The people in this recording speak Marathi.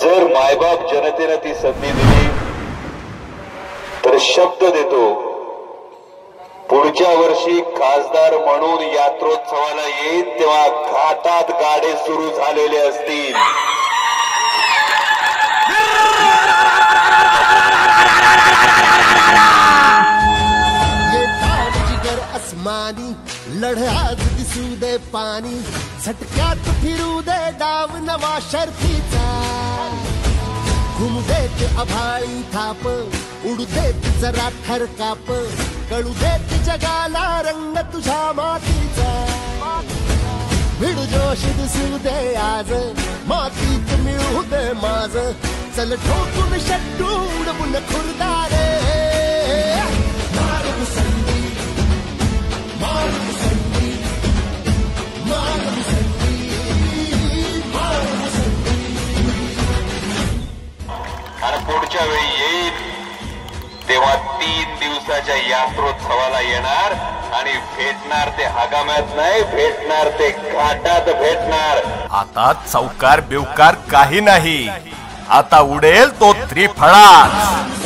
जर मायबाप जनतेनं ती संधी दिली तर शब्द देतो. पुढच्या वर्षी खासदार म्हणून यात्रोत्सवाला येईन तेव्हा घाटात गाडे सुरू झालेले असतील. ये ताण दिसू दे पाणी. झटक्यात फिरू दे डाव नवा शर्फीचा घुमदेत अभाळी थाप उडदेत जरा जरा ठरकाप कळू देत जगाला रंग तुझ्या मातीचा. भिड जोश दिसू दे आज मातीत मिळू दे माझ. चल ठोकून शट्टू उडवून खुरदारे पुढच्या वेळी येईल. तेव्हा तीन दिवसाच्या यात्रोत्सवाला येणार आणि भेटणार ते हगाम्यात नाही भेटणार ते घाटात भेटणार. आता चौकार बिवकार काही नाही. आता उडेल तो त्रिफळाच.